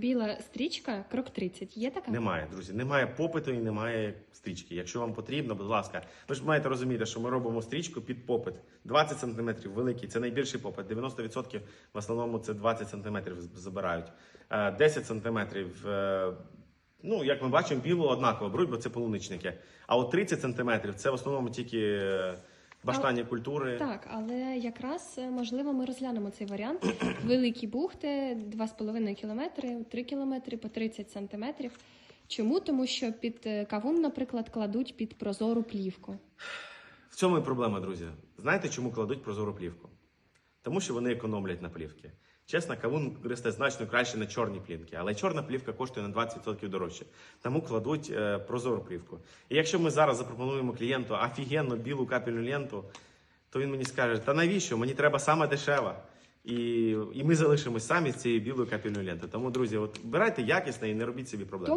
Біла стрічка, крок 30. Є така? Немає, друзі, немає попиту і немає стрічки. Якщо вам потрібно, будь ласка, ви ж маєте розуміти, що ми робимо стрічку під попит. 20 см великий, це найбільший попит. 90% в основному це 20 см забирають. Е, 10 см, е, ну як ми бачимо, білу однаково беруть, бо це полуничники. А от 30 см це в основному тільки е, культури. Так, але якраз е, можливо ми розглянемо цей варіант. Великі бухти 2,5 кілометри, 3 кілометри по 30 сантиметрів. Чому? Тому що під е, кавун, наприклад, кладуть під прозору плівку. В цьому і проблема, друзі. Знаєте, чому кладуть прозору плівку? Тому що вони економлять на плівки. Чесно, кавун росте значно краще на чорній плівці, але чорна плівка коштує на 20% дорожче. Тому кладуть е, прозору плівку. І якщо ми зараз запропонуємо клієнту офігенну білу капельну ленту, то він мені скаже: та навіщо? Мені треба саме дешева. І, і ми залишимось самі з цією білою капельною лентою. Тому, друзі, от вибирайте якісне і не робіть собі проблем.